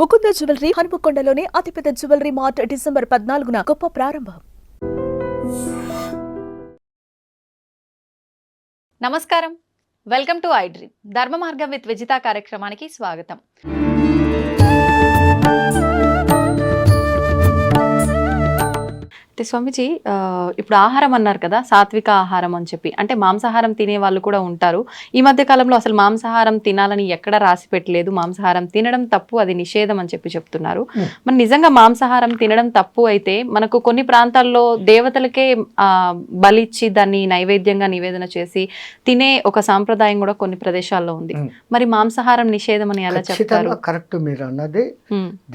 Mukunda jewellery హనుమకొండలోని అతిపెద్ద jewellery mart December పద్నాలుగున గొప్ప ప్రారంభం. నమస్కారం. Welcome to I Dream. ధర్మ మార్గం విత్ విజిత కార్యక్రమానికి స్వాగతం. అయితే స్వామిజీ ఇప్పుడు ఆహారం అన్నారు కదా సాత్విక ఆహారం అని చెప్పి. అంటే మాంసాహారం తినే వాళ్ళు కూడా ఉంటారు. ఈ మధ్య కాలంలో అసలు మాంసాహారం తినాలని ఎక్కడ రాసి పెట్టలేదు. మాంసాహారం తినడం తప్పు అది నిషేధం అని చెప్పి చెప్తున్నారు. మరి నిజంగా మాంసాహారం తినడం తప్పు అయితే మనకు కొన్ని ప్రాంతాల్లో దేవతలకే బలిచ్చి దాన్ని నైవేద్యంగా నివేదన చేసి తినే ఒక సాంప్రదాయం కూడా కొన్ని ప్రదేశాల్లో ఉంది. మరి మాంసాహారం నిషేధం అని ఎలా చెప్తారు? కరెక్ట్ మీరు అన్నది.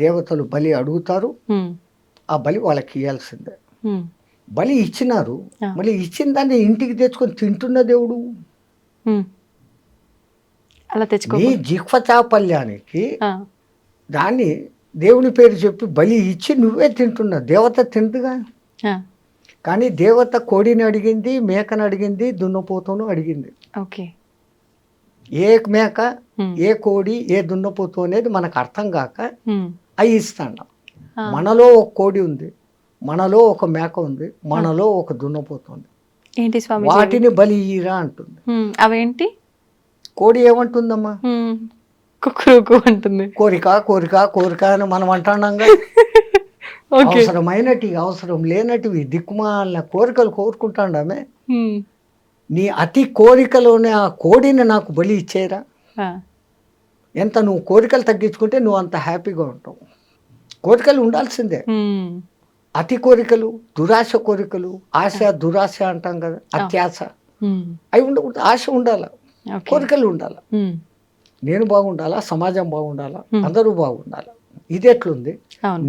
దేవతలు బలి అడుగుతారు. ఆ బలి వాళ్ళకి ఇవ్వాల్సిందే బలి ఇచ్చినారు. మళ్ళీ ఇచ్చిన దాన్ని ఇంటికి తెచ్చుకొని తింటున్న దేవుడు. అలా తెచ్చుకో నీ జిహ్వ చాపల్యానికి దాన్ని దేవుని పేరు చెప్పి బలి ఇచ్చి నువ్వే తింటున్నా దేవత తింటుగా కానీ దేవత కోడిని అడిగింది మేకను అడిగింది దున్నపోతును అడిగింది. ఓకే. ఏ మేక ఏ కోడి ఏ దున్నపోతు అనేది మనకు అర్థం కాక అవి ఇస్తాను ఆ, మనలో ఒక కోడి ఉంది. మనలో ఒక మేక ఉంది మనలో ఒక దున్నపోతు ఉంది ఏంటి స్వామి వాటిని బలి ఇయ్యరా అంటుంది. అవేంటి? కోడి ఏమంటుందమ్మా? కుక్కురుకు అంటుంది. కోరిక కోరిక కోరిక అని మనం అంటున్నాంగా ఓకే. అవసరమైనటివి అవసరం లేనటివి దిక్కుమాలిన కోరికలు కోరుకుంటాండామే. నీ అతి కోరికలోనే ఆ కోడిని నాకు బలి ఇచ్చేరా? ఎంత నువ్వు కోరికలు తగ్గించుకుంటే నువ్వు అంత హ్యాపీగా ఉంటావు. కోరికలు ఉండాల్సిందే. అతి కోరికలు దురాశ కోరికలు ఆశ దురాశ అంటాం కదా అత్యాశ. అవి ఉండకూడదు ఆశ ఉండాలి కోరికలు ఉండాలి. నేను బాగుండాలా సమాజం బాగుండాలా. అందరూ బాగుండాలి? ఇది ఎట్లుంది?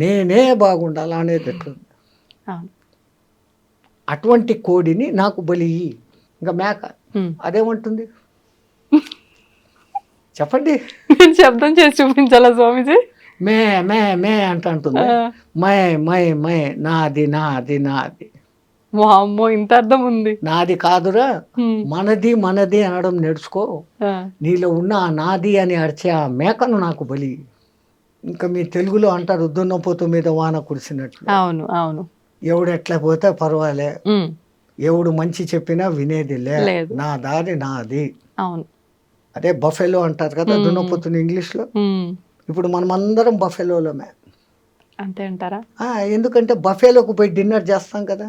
నేనే బాగుండాలా అనేది ఎట్లుంది? అటువంటి కోడిని నాకు బలి. ఇంకా మేక. అదేమంటుంది? చెప్పండి. నేను శబ్దం చేసి చూపించాలా స్వామిజీ? మే మే మే అంట అంటుంది మై మై మై నాది నాది నాది. వామ్మో ఇంత అర్థం ఉంది. నాది కాదురా. మనది మనది అనడం నేర్చుకో. నీలో ఉన్న ఆ నాది అని అరిచే ఆ మేకను నాకు బలి. ఇంకా మీ తెలుగులో అంటారు దున్నపోతు మీద వాన కురిసినట్లు. అవును అవును. ఎవడు ఎట్లా పోతే పర్వాలే. ఎవడు మంచి చెప్పినా వినేది లే. నా దారి నాది. అవును. అదే బఫెలో అంటారు కదా దున్నపోతుని ఇంగ్లీష్లో. ఇప్పుడు మనం అందరం బఫెలోలమే. అంతే అంటారా? ఎందుకంటే బఫేలోకి పోయి డిన్నర్ చేస్తాం కదా.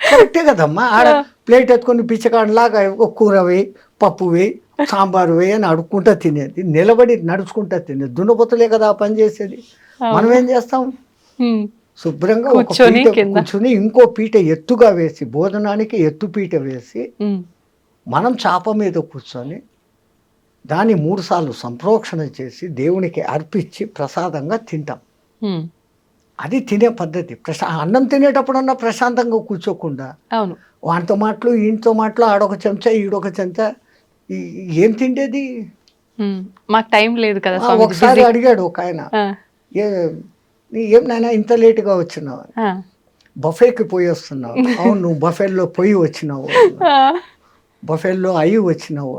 కరెక్టే కదమ్మా. ఆడ ప్లేట్ ఎత్తుకొని పిచ్చకాడలాగా ఒక కూర వేయి పప్పు వేయి సాంబారు వేయి అని అడుక్కుంటా తినేది. నిలబడి నడుచుకుంటా తినేది. దున్నపోతులే కదా ఆ పని చేసేది. మనం ఏం చేస్తాం? శుభ్రంగా కూర్చొని ఇంకో పీట ఎత్తుగా వేసి భోజనానికి ఎత్తు పీట వేసి మనం చాప మీద కూర్చొని దాన్ని మూడుసార్లు సంప్రోక్షణ చేసి దేవునికి అర్పించి ప్రసాదంగా తింటాం. అది తినే పద్ధతి. ప్రశా అన్నం తినేటప్పుడన్నా ప్రశాంతంగా కూర్చోకుండా అవును. వానితో మాటలు ఈయనతో మాటలు ఆడొక చెంచా ఈడొక చెంచా ఏం తిండేది? మాకు టైం లేదు కదా ఒకసారి అడిగాడు ఒక ఆయన. ఏ నీ ఏం నాయనా ఇంత లేటుగా వచ్చినావు? బఫేకి పోయి వస్తున్నావు. అవును నువ్వు బఫేల్లో పోయి వచ్చినావు. బఫేల్లో అయ్యి వచ్చినావు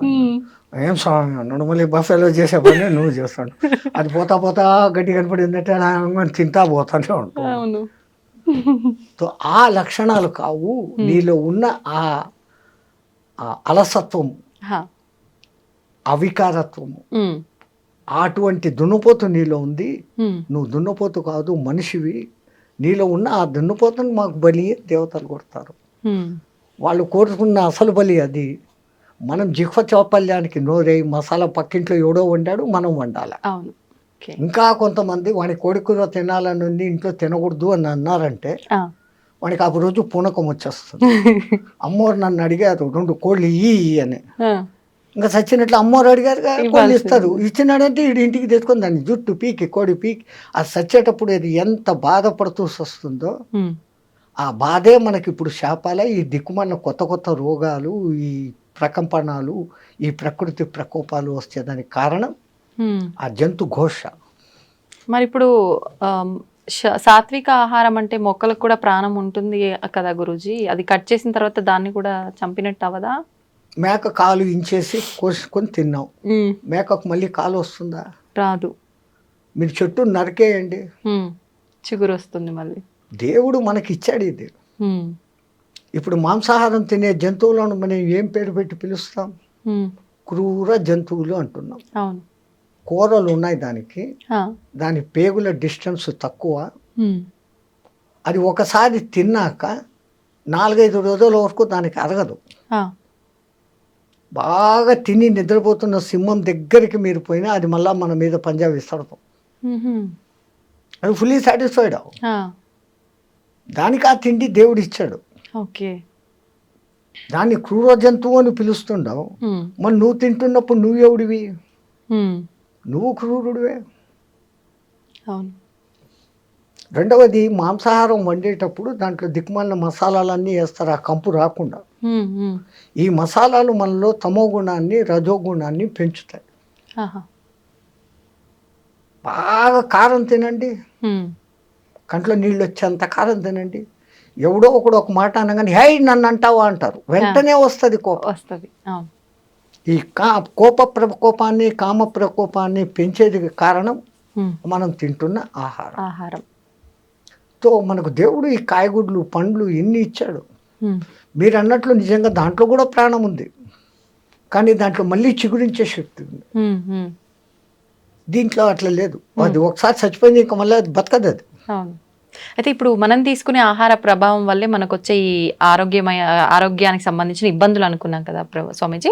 ఏం స్వామి? మళ్ళీ బఫేలో చేసే పని నువ్వు చేస్తాడు అది పోతా పోతా గడ్డి కనపడిందంటే తింటా పోతానే సో ఆ లక్షణాలు కావు. నీలో ఉన్న ఆ ఆ అలసత్వం హా, అవికారత్వము అటువంటి దున్నపోతు నీలో ఉంది. నువ్వు దున్నపోతు కాదు మనిషివి. నీలో ఉన్న ఆ దున్నపోతుని మాకు బలి దేవతలు కొడతారు. వాళ్ళు కోరుకున్న అసలు బలి అది. మనం జిహ్వ చౌపల్యానికి నోరై మసాలా పక్కింట్లో ఎవడో వండాడు మనం వండాలి? అవును. ఇంకా కొంతమంది వాడి కోడి కూర తినాలని ఉంది ఇంట్లో తినకూడదు అని అన్నారంటే ఆ, వాడికి ఆ రోజు పూనకం వచ్చేస్తుంది. అమ్మవారు నన్ను అడిగారు రెండు కోళ్ళు ఇయ్యి అని. ఇంకా సచ్చినట్లు అమ్మవారు అడిగారు కోళ్ళు. ఇస్తారు. ఇచ్చినాడంటే వీడి ఇంటికి తెచ్చుకొని దాన్ని జుట్టు పీకి కోడి పీకి అది సచ్చేటప్పుడు అది ఎంత బాధపడుతూ వస్తుందో ఆ బాధే మనకి ఇప్పుడు శాపాల. ఈ దిక్కుమన్న కొత్త కొత్త రోగాలు ఈ ప్రకంపనాలు ఈ ప్రకృతి ప్రకోపాలు వచ్చేదానికి కారణం ఉమ్. ఆ జంతు ఘోష. మరి ఇప్పుడు సాత్విక ఆహారం అంటే మొక్కలకు కూడా ప్రాణం ఉంటుంది కదా గురూజీ? అది కట్ చేసిన తర్వాత దాన్ని కూడా చంపినట్టు అవదా మేక కాలు ఇంచేసి కోసుకొని తిన్నాం. మేకకు మళ్ళీ కాలు వస్తుందా? రాదు. మీరు చెట్టు నరికేయండి. చిగురు వస్తుంది మళ్ళీ. దేవుడు మనకి ఇచ్చాడు ఇది. ఇప్పుడు మాంసాహారం తినే జంతువులను మనం ఏం పేరు పెట్టి పిలుస్తాం. క్రూర జంతువులు అంటున్నాం అవును కూరలు ఉన్నాయి దానికి. దాని పేగుల డిస్టెన్స్ తక్కువ. అది ఒకసారి తిన్నాక నాలుగైదు రోజుల వరకు దానికి అరగదు. బాగా తిని నిద్రపోతున్న సింహం దగ్గరికి మీరు పోయినా అది మళ్ళా మన మీద పంజా విసరదు ఉహుం. అది ఫుల్లీ సాటిస్ఫైడ్. దానికి ఆ తిండి దేవుడు ఇచ్చాడు ఓకే దాన్ని క్రూర జంతువు అని పిలుస్తుండవు. మరి నువ్వు తింటున్నప్పుడు నువ్వు ఎవడివి. నువ్వు క్రూరుడివే అవును రెండవది మాంసాహారం వండేటప్పుడు దాంట్లో దిక్కుమాలిన మసాలాలన్నీ వేస్తారు ఆ కంపు రాకుండా. ఈ మసాలాలు మనలో తమో గుణాన్ని రజో గుణాన్ని పెంచుతాయి. బాగా కారం తినండి. కంట్లో నీళ్ళు వచ్చేంత కారం తినండి ఎవడో ఒకడు ఒక మాట అనగానే హై నన్ను అంటావా అంటారు. వెంటనే వస్తుంది కోపం. వస్తుంది. ఈ కా కోప ప్రకోపాన్ని కామ ప్రకోపాన్ని పెంచేది కారణం. మనం తింటున్న ఆహారం. ఆహారం. తో మనకు దేవుడు ఈ కాయగూడ్లు పండ్లు ఎన్ని ఇచ్చాడు. మీరు అన్నట్లు నిజంగా దాంట్లో కూడా ప్రాణం ఉంది. కానీ దాంట్లో మళ్ళీ చిగురించే శక్తి ఉంది. దీంట్లో అట్లా లేదు. అది ఒకసారి చచ్చిపోయింది ఇంకా మళ్ళీ అది బతకదు అది. అయితే ఇప్పుడు మనం తీసుకునే ఆహార ప్రభావం వల్లే మనకు వచ్చే ఈ ఆరోగ్యమయ ఆరోగ్యానికి సంబంధించిన ఇబ్బందులు అనుకున్నాం కదా స్వామీజీ.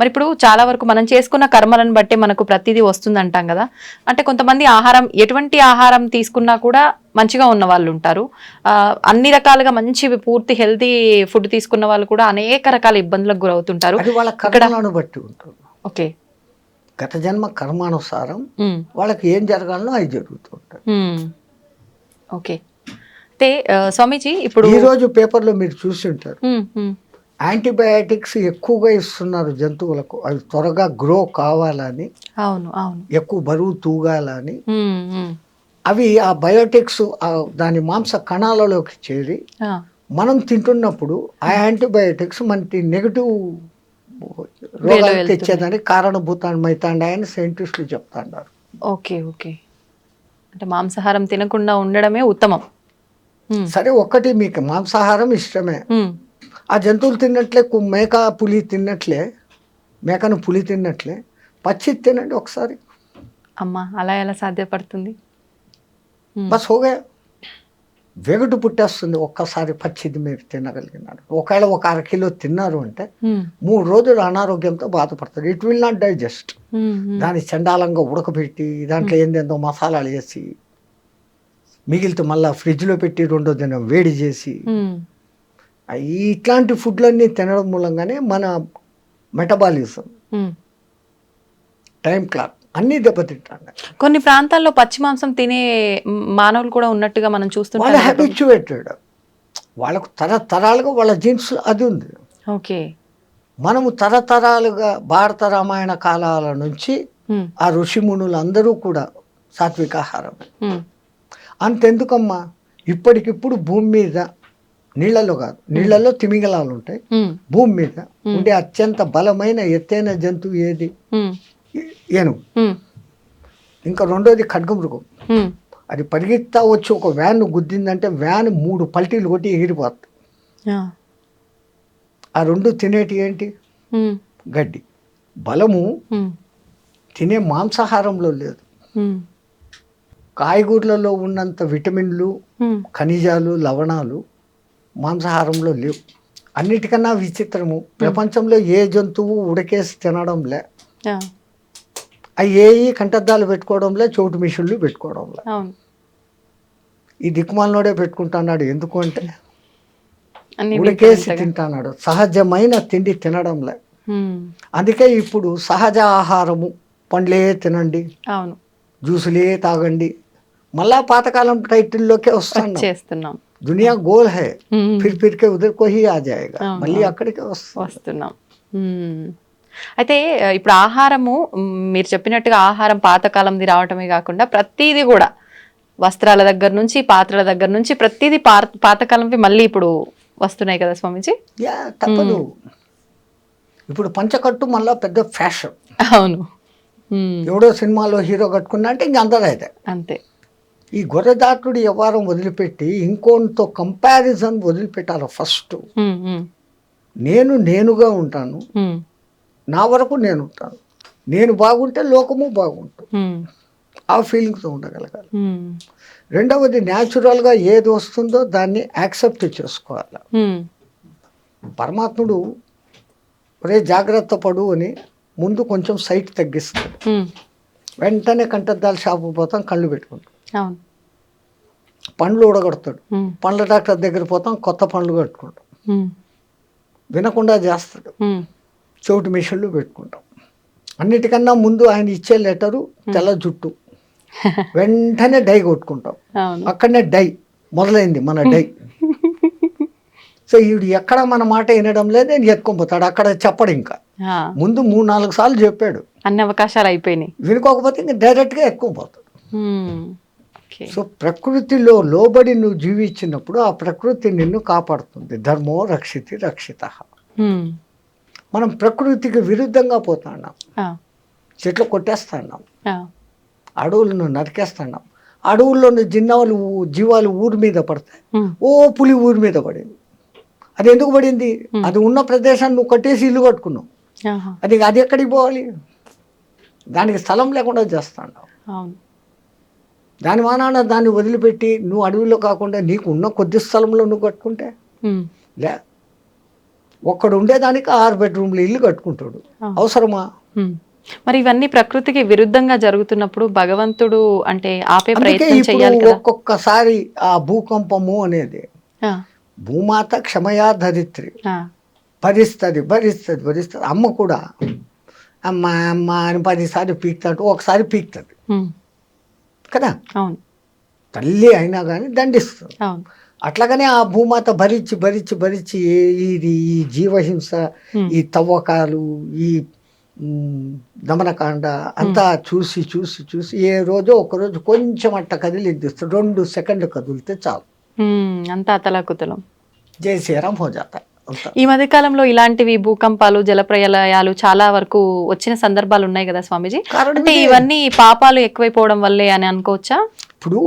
మరి ఇప్పుడు చాలా వరకు మనం చేసుకున్న కర్మలను బట్టి మనకు ప్రతిదీ వస్తుంది అంటాం కదా. అంటే కొంతమంది ఆహారం ఎటువంటి ఆహారం తీసుకున్నా కూడా మంచిగా ఉన్న వాళ్ళు ఉంటారు. అన్ని రకాలుగా మంచి పూర్తి హెల్తీ ఫుడ్ తీసుకున్న వాళ్ళు కూడా అనేక రకాల ఇబ్బందులకు గురవుతుంటారు. అది బట్టి ఓకే. గత జన్మ కర్మానుసారం వాళ్ళకి ఏం జరగాలనో అవి జరుగుతూ ఉమ్. ఓకే. అయితే స్వామీజీ ఇప్పుడు ఈ రోజు పేపర్లో మీరు చూసి ఉంటారు. యాంటీబయాటిక్స్ ఎక్కువగా ఇస్తున్నారు జంతువులకు. అవి త్వరగా గ్రో కావాలని అవును అవును. ఎక్కువ బరువు తూగాలని. అవి ఆ బయోటిక్స్ ఆ దాని మాంస కణాలలోకి చేరి మనం తింటున్నప్పుడు ఆ యాంటీబయాటిక్స్ మనకి నెగిటివ్ రోగాలు. తెచ్చేదానికి కారణభూతమైతాండాయని సైంటిస్టులు చెప్తాండారు. Okay okay. అంటే మాంసాహారం తినకుండా ఉండడమే ఉత్తమం. సరే ఒక్కటి మీకు మాంసాహారం ఇష్టమే. ఆ జంతువులు తిన్నట్లే మేక పులి తిన్నట్లే మేకను పులి తిన్నట్లే పచ్చి తినండి ఒకసారి. అమ్మా అలా ఎలా సాధ్యపడుతుంది? బస్ హోగా. వెగటు పుట్టేస్తుంది ఒక్కసారి పచ్చిది మీరు తినగలిగినారు. ఒకవేళ ఒక అర కిలో తిన్నారు అంటే మూడు రోజులు అనారోగ్యంతో బాధపడతారు. It will not digest. దాన్ని చండాలంగా ఉడకబెట్టి దాంట్లో ఏందేందో మసాలాలు వేసి మిగిలితే మళ్ళీ ఫ్రిడ్జ్లో పెట్టి రెండో దినం వేడి చేసి ఇట్లాంటి ఫుడ్లన్నీ తినడం మూలంగానే మన మెటబాలిజం. Time clock. అన్నీ దెబ్బతింటాను. కొన్ని ప్రాంతాల్లో పచ్చి మాంసం తినే మానవులు కూడా ఉన్నట్టుగా మనం వాళ్ళ కదా. హ్యాబిచ్యువేటెడ్ వాళ్ళకు తరతరాలుగా వాళ్ళ జీన్స్ అది ఉంది. ఓకే. మనము తరతరాలుగా భారత రామాయణ కాలాల నుంచి ఆ ఋషిమునులు అందరూ కూడా సాత్వికాహారం ఉమ్, అంతెందుకమ్మా? ఇప్పటికిప్పుడు భూమి మీద నీళ్ళలో కాదు నీళ్ళలో తిమింగలాలు ఉంటాయి. భూమి మీద ఉండే అత్యంత బలమైన ఎత్తైన జంతువు ఏది? ఏనుగు ఇంకా రెండోది ఖడ్గమృగం. అది పరిగెత్తా వచ్చి ఒక వ్యాన్ గుద్దిందంటే వ్యాన్ మూడు పల్టీలు కొట్టి ఎగిరిపోతుంది ఆ, రెండు తినేటి ఏంటి? గడ్డి. బలము తినే మాంసాహారంలో లేదు. కాయగూరలలో ఉన్నంత విటమిన్లు. ఖనిజాలు లవణాలు మాంసాహారంలో లేవు. అన్నిటికన్నా విచిత్రము. ప్రపంచంలో ఏ జంతువు ఉడకేసి తినడంలే. ఆ, అవి ఏ కంటద్దాలు పెట్టుకోవడంలే చోటు మిషన్లు పెట్టుకోవడంలే. ఈ దిక్కుమాలనోడే పెట్టుకుంటున్నాడు ఎందుకు అంటే? ఉడకేసి. తింటున్నాడు. సహజమైన తిండి తినడంలే. అందుకే ఇప్పుడు సహజ ఆహారము పండ్లే తినండి. అవును. జ్యూసులే తాగండి. మళ్ళా పాతకాలం టైటిల్లోకే వస్తాను. చేస్తున్నాం దునియా goal high. Phir Phir K ఉదర్ co he ఆ జాయేగా మళ్ళీ. అక్కడికే వస్తున్నాం. అయితే ఇప్పుడు ఆహారము మీరు చెప్పినట్టుగా ఆహారం పాతకాలంది రావటమే కాకుండా ప్రతిదీ కూడా వస్త్రాల దగ్గర నుంచి పాత్రల దగ్గర నుంచి ప్రతిదీ పాతకాలంవి మళ్ళీ ఇప్పుడు వస్తున్నాయి కదా స్వామీజీ? యా తప్పదు. ఇప్పుడు పంచకట్టు మళ్ళా పెద్ద ఫ్యాషన్. అవును. ఎవడో సినిమాలో హీరో కట్టుకున్నా అంటే ఇంక అందరూ అయితే అంతే. ఈ గొర్రెదాటుడు వ్యవహారం వదిలిపెట్టి ఇంకోనితో కంపారిజన్ వదిలిపెట్టాలి ఫస్ట్. నేను నేనుగా ఉంటాను. నా వరకు నేను ఉంటాను. నేను బాగుంటే లోకము బాగుంటుంది. ఆ ఫీలింగ్తో ఉండగలగాలి. రెండవది న్యాచురల్గా ఏది వస్తుందో దాన్ని యాక్సెప్ట్ చేసుకోవాలి. పరమాత్ముడు ఒరే జాగ్రత్త పడు అని ముందు కొంచెం సైట్ తగ్గిస్తాడు. వెంటనే కంటద్దాల షాపు పోతాం కళ్ళు పెట్టుకుంటాం. పండ్లు ఉడగొడతాడు పండ్ల డాక్టర్ దగ్గర పోతాం కొత్త పండ్లు కట్టుకుంటాం. వినకుండా చేస్తాడు. చెవిటి మిషన్లు పెట్టుకుంటాం. అన్నిటికన్నా ముందు ఆయన ఇచ్చే లెటరు తెల్ల జుట్టు. వెంటనే డై కొట్టుకుంటాం. అక్కడనే డై మొదలైంది మన డై. సో ఈడు ఎక్కడ మన మాట వినడం లేదు నేను ఎత్తుకొని అక్కడ చెప్పడు ఇంకా. ముందు మూడు నాలుగు సార్లు చెప్పాడు. అన్ని అవకాశాలు అయిపోయినాయి. వినుకోకపోతే ఇంకా డైరెక్ట్గా ఎత్తుకొని ఓకే. సో ప్రకృతిలో లోబడి నువ్వు జీవించినప్పుడు ఆ ప్రకృతి నిన్ను కాపాడుతుంది. ధర్మో రక్షితి రక్షిత. మనం ప్రకృతికి విరుద్ధంగా పోతున్నాం. చెట్లు కొట్టేస్తున్నాం. అడవులను నరికేస్తున్నాం. అడవుల్లోని ఊ- జీవాలు ఊరి మీద పడతాయి. ఓ పులి ఊరి మీద పడింది. అది ఎందుకు పడింది? అది ఉన్న ప్రదేశాన్ని నువ్వు కట్టేసి ఇల్లు కట్టుకున్నావు. అది అది ఎక్కడికి పోవాలి? దానికి స్థలం లేకుండా చేస్తాడు అవును. దాని మానాన దాన్ని వదిలిపెట్టి నువ్వు అడవిలో కాకుండా నీకు ఉన్న కొద్ది స్థలంలో నువ్వు కట్టుకుంటే లే ఒక్కడు ఉండేదానికి ఆరు బెడ్రూమ్లు ఇల్లు కట్టుకుంటాడు. అవసరమా. మరి ఇవన్నీ ప్రకృతికి విరుద్ధంగా జరుగుతున్నప్పుడు భగవంతుడు అంటే ఆపే ప్రయత్నం చేయాలి ఒక్కొక్కసారి ఆ భూకంపము అనేది భూమాత క్షమయా ధరిత్రి భరిస్తుంది భరిస్తుంది భరిస్తుంది. అమ్మ కూడా అమ్మ అమ్మ అని పదిసార్లు పీక్తాడు ఒకసారి పీక్తుంది. కదా? అవును. తల్లి అయినా కానీ దండిస్తుంది. అట్లాగనే ఆ భూమాత భరించి భరించి భరించి ఇది ఈ జీవహింస ఈ తవ్వకాలు ఈ దమనకాండ అంతా చూసి చూసి చూసి ఏ రోజో ఒక రోజు కొంచెం అట్ట కదిలిద్దిస్తుంది రెండు సెకండ్లు కదిలితే చాలు. అంతా అతలాకుతలం జై శ్రీరామ్ హో జాతా అంతా. ఈ మధ్య కాలంలో ఇలాంటివి భూకంపాలు జలప్రలయాలు చాలా వరకు వచ్చిన సందర్భాలు ఉన్నాయి కదా స్వామీజీ? అంటే. ఇవన్నీ పాపాలు ఎక్కువైపోవడం వల్లే అని అనుకోవచ్చా? ఇప్పుడు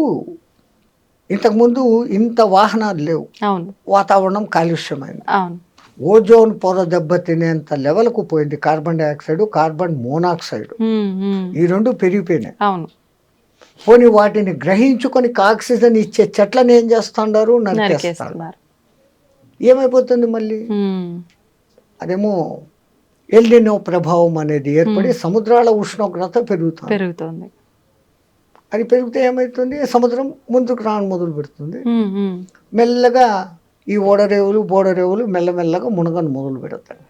ఇంతకుముందు ఇంత వాహనాలు లేవు. వాతావరణం కాలుష్యమైంది. ఓజోన్ పొర దెబ్బతినేంత లెవెల్కు పోయింది కార్బన్ డైఆక్సైడ్ కార్బన్ మోనాక్సైడ్. ఈ రెండు పెరిగిపోయినాయి. పోనీ వాటిని గ్రహించుకొని ఆక్సిజన్ ఇచ్చే చెట్లను ఏం చేస్తుండారు? నరికేస్తారు. ఏమైపోతుంది మళ్ళీ? అదేమో ఎల్లినో ప్రభావం అనేది ఏర్పడి సముద్రాల ఉష్ణోగ్రత పెరుగుతుంది. పెరుగుతోంది. అది పెరిగితే ఏమవుతుంది సముద్రం ముందుకు రాను మొదలు పెడుతుంది. మెల్లగా ఈ ఓడరేవులు బోడరేవులు మెల్లమెల్లగా మునగను మొదలు పెడతాయి.